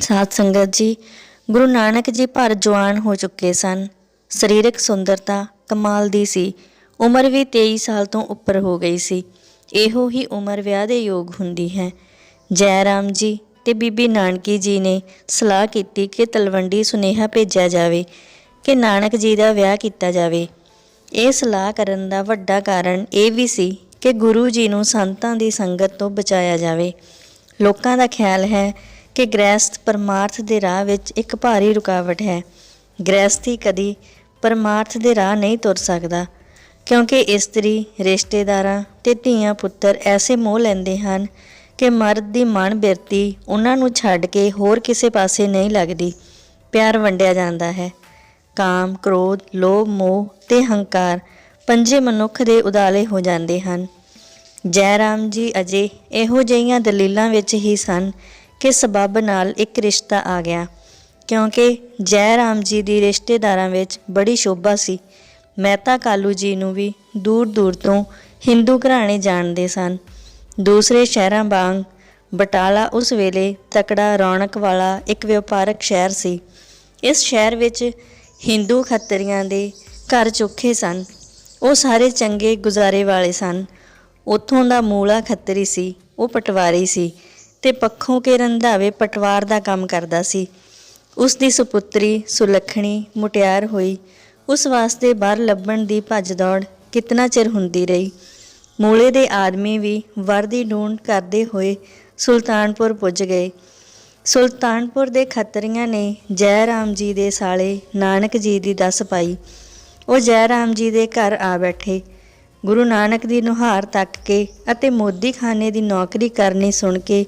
ਸਾਧ ਸੰਗਤ ਜੀ, ਗੁਰੂ ਨਾਨਕ ਜੀ ਭਰ ਜਵਾਨ ਹੋ ਚੁੱਕੇ ਸਨ। ਸਰੀਰਕ ਸੁੰਦਰਤਾ ਕਮਾਲ ਦੀ ਸੀ। ਉਮਰ ਵੀ 23 ਸਾਲ ਤੋਂ ਉੱਪਰ ਹੋ ਗਈ ਸੀ। ਇਹੋ ਹੀ ਉਮਰ ਵਿਆਹ ਦੇ ਯੋਗ ਹੁੰਦੀ ਹੈ। ਜੈ ਰਾਮ ਜੀ ਤੇ ਬੀਬੀ ਨਾਨਕੀ ਜੀ ਨੇ ਸਲਾਹ ਕੀਤੀ ਕਿ ਤਲਵੰਡੀ ਸੁਨੇਹਾ ਭੇਜਿਆ ਜਾਵੇ, ਕਿ ਨਾਨਕ ਜੀ ਦਾ ਵਿਆਹ ਕੀਤਾ ਜਾਵੇ। ਇਹ ਸਲਾਹ ਕਰਨ ਦਾ ਵੱਡਾ ਕਾਰਨ ਇਹ ਵੀ ਸੀ ਕਿ ਗੁਰੂ ਜੀ ਨੂੰ ਸੰਤਾਂ ਦੀ ਸੰਗਤ ਤੋਂ ਬਚਾਇਆ ਜਾਵੇ। ਲੋਕਾਂ ਦਾ ਖਿਆਲ ਹੈ ਕਿ ਗ੍ਰਹਿਸਥ ਪਰਮਾਰਥ ਦੇ ਰਾਹ ਵਿੱਚ ਇੱਕ ਭਾਰੀ ਰੁਕਾਵਟ ਹੈ। ਗ੍ਰਹਿਸਥੀ ਕਦੀ ਪਰਮਾਰਥ ਦੇ ਰਾਹ ਨਹੀਂ ਤੁਰ ਸਕਦਾ, ਕਿਉਂਕਿ ਇਸਤਰੀ, ਰਿਸ਼ਤੇਦਾਰਾਂ ਤੇ ਧੀਆਂ ਪੁੱਤਰ ਐਸੇ ਮੋਹ ਲੈਂਦੇ ਹਨ ਕਿ ਮਰਦ ਦੀ ਮਨ ਬਿਰਤੀ ਉਹਨਾਂ ਨੂੰ ਛੱਡ ਕੇ ਹੋਰ ਕਿਸੇ ਪਾਸੇ ਨਹੀਂ ਲੱਗਦੀ। ਪਿਆਰ ਵੰਡਿਆ ਜਾਂਦਾ ਹੈ। ਕਾਮ, ਕ੍ਰੋਧ, ਲੋਭ, ਮੋਹ ਤੇ ਹੰਕਾਰ ਪੰਜੇ ਮਨੁੱਖ ਦੇ ਉਦਾਲੇ ਹੋ ਜਾਂਦੇ ਹਨ। ਜੈ ਰਾਮ ਜੀ ਅਜੇ ਇਹੋ ਜਿਹੀਆਂ ਦਲੀਲਾਂ ਵਿੱਚ ਹੀ ਸਨ ਕਿ ਸਬੱਬ ਨਾਲ ਇੱਕ ਰਿਸ਼ਤਾ ਆ ਗਿਆ। ਕਿਉਂਕਿ ਜੈ ਰਾਮ ਜੀ ਦੀ ਰਿਸ਼ਤੇਦਾਰਾਂ ਵਿੱਚ ਬੜੀ ਸ਼ੋਭਾ ਸੀ। ਮਹਿਤਾ ਕਾਲੂ ਜੀ ਨੂੰ ਵੀ ਦੂਰ ਦੂਰ ਤੋਂ ਹਿੰਦੂ ਘਰਾਣੇ ਜਾਣਦੇ ਸਨ। ਦੂਸਰੇ ਸ਼ਹਿਰਾਂ ਵਾਂਗ ਬਟਾਲਾ ਉਸ ਵੇਲੇ ਤਕੜਾ ਰੌਣਕ ਵਾਲਾ ਇੱਕ ਵਪਾਰਕ ਸ਼ਹਿਰ ਸੀ। ਇਸ ਸ਼ਹਿਰ ਵਿੱਚ ਹਿੰਦੂ ਖੱਤਰੀਆਂ ਦੇ ਘਰ ਚੋਖੇ ਸਨ। ਉਹ ਸਾਰੇ ਚੰਗੇ ਗੁਜ਼ਾਰੇ ਵਾਲੇ ਸਨ। ਉੱਥੋਂ ਦਾ ਮੂਲਾ ਖੱਤਰੀ ਸੀ, ਉਹ ਪਟਵਾਰੀ ਸੀ। ਤੇ ਪੱਖੋਂ ਕੇ ਰੰਧਾਵੇ ਪਟਵਾਰ ਦਾ ਕੰਮ ਕਰਦਾ ਸੀ। ਉਸ ਦੀ ਸੁਪੁੱਤਰੀ ਸੁਲੱਖਣੀ ਮੁਟਿਆਰ ਹੋਈ। ਉਸ ਵਾਸਤੇ ਬਾਹਰ ਲੱਭਣ ਦੀ ਭੱਜ ਦੌੜ ਕਿਤਨਾ ਚਿਰ ਹੁੰਦੀ ਰਹੀ। ਮੂਲੇ ਦੇ ਆਦਮੀ ਵੀ ਵਰਦੀ ਢੂੰਡ ਕਰਦੇ ਹੋਏ ਸੁਲਤਾਨਪੁਰ ਪੁੱਜ ਗਏ। ਸੁਲਤਾਨਪੁਰ ਦੇ ਖੱਤਰੀਆਂ ਨੇ ਜੈ ਰਾਮ ਜੀ ਦੇ ਸਾਲੇ ਨਾਨਕ ਜੀ ਦੀ ਦੱਸ ਪਾਈ। ਉਹ ਜੈ ਰਾਮ ਜੀ ਦੇ ਘਰ ਆ ਬੈਠੇ। ਗੁਰੂ ਨਾਨਕ ਦੀ ਨੁਹਾਰ ਤੱਕ ਕੇ ਅਤੇ ਮੋਦੀ ਖਾਨੇ ਦੀ ਨੌਕਰੀ ਕਰਨੀ ਸੁਣ ਕੇ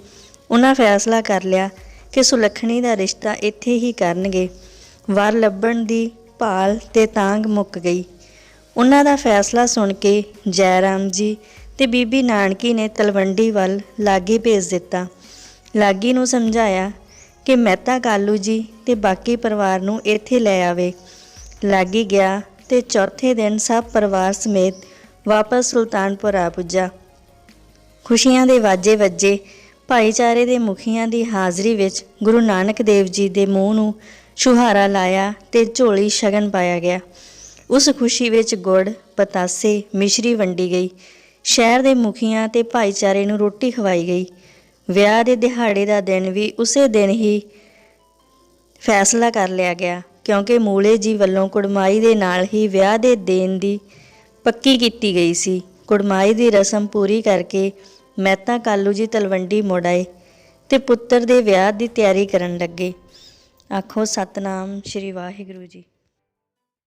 ਉਹਨਾਂ ਫੈਸਲਾ ਕਰ ਲਿਆ ਕਿ ਸੁਲੱਖਣੀ ਦਾ ਰਿਸ਼ਤਾ ਇੱਥੇ ਹੀ ਕਰਨਗੇ। ਵਰ ਲੱਭਣ ਦੀ ਭਾਲ ਤੇ ਤਾਂਗ ਮੁੱਕ ਗਈ। ਉਹਨਾਂ ਦਾ ਫੈਸਲਾ ਸੁਣ ਕੇ ਜੈ ਰਾਮ ਜੀ ਤੇ ਬੀਬੀ ਨਾਨਕੀ ਨੇ ਤਲਵੰਡੀ ਵੱਲ ਲਾਗੀ ਭੇਜ ਦਿੱਤਾ। ਲਾਗੀ ਨੂੰ ਸਮਝਾਇਆ ਕਿ ਮਹਿਤਾ ਕਾਲੂ ਜੀ ਤੇ ਬਾਕੀ ਪਰਿਵਾਰ ਨੂੰ ਇੱਥੇ ਲੈ ਆਵੇ। ਲਾਗੀ ਗਿਆ ਤੇ ਚੌਥੇ ਦਿਨ ਸਭ ਪਰਿਵਾਰ ਸਮੇਤ ਵਾਪਸ ਸੁਲਤਾਨਪੁਰ ਆ ਪੁੱਜਾ। ਖੁਸ਼ੀਆਂ ਦੇ ਵਾਜੇ ਵੱਜੇ, ਭਾਈਚਾਰੇ ਦੇ ਮੁਖੀਆਂ ਦੀ ਹਾਜ਼ਰੀ ਵਿੱਚ ਗੁਰੂ ਨਾਨਕ ਦੇਵ ਜੀ ਦੇ ਮੂੰਹ ਨੂੰ ਸੁਹਾਰਾ ਲਾਇਆ ਤੇ ਝੋਲੀ ਸ਼ਗਨ ਪਾਇਆ ਗਿਆ। ਉਸ ਖੁਸ਼ੀ ਵਿੱਚ ਗੁੜ, ਪਤਾਸੇ, ਮਿਸ਼ਰੀ ਵੰਡੀ ਗਈ। ਸ਼ਹਿਰ ਦੇ ਮੁਖੀਆਂ ਤੇ ਭਾਈਚਾਰੇ ਨੂੰ ਰੋਟੀ ਖਵਾਈ ਗਈ। ਵਿਆਹ ਦੇ ਦਿਹਾੜੇ ਦਾ ਦਿਨ ਵੀ ਉਸੇ ਦਿਨ ਹੀ ਫੈਸਲਾ ਕਰ ਲਿਆ ਗਿਆ, ਕਿਉਂਕਿ ਮੂਲੇ ਜੀ ਵੱਲੋਂ ਕੁੜਮਾਈ ਦੇ ਨਾਲ ਹੀ ਵਿਆਹ ਦੇ ਦੇਣ ਦੀ ਪੱਕੀ ਕੀਤੀ ਗਈ ਸੀ। ਕੁੜਮਾਈ ਦੀ ਰਸਮ ਪੂਰੀ ਕਰਕੇ ਮਹਿਤਾ ਕਾਲੂ ਜੀ ਤਲਵੰਡੀ ਮੁੜ ਆਏ ਤੇ ਪੁੱਤਰ ਦੇ ਵਿਆਹ ਦੀ ਤਿਆਰੀ ਕਰਨ ਲੱਗੇ। ਆਖੋ ਸਤਨਾਮ ਸ਼੍ਰੀ ਵਾਹਿਗੁਰੂ ਜੀ।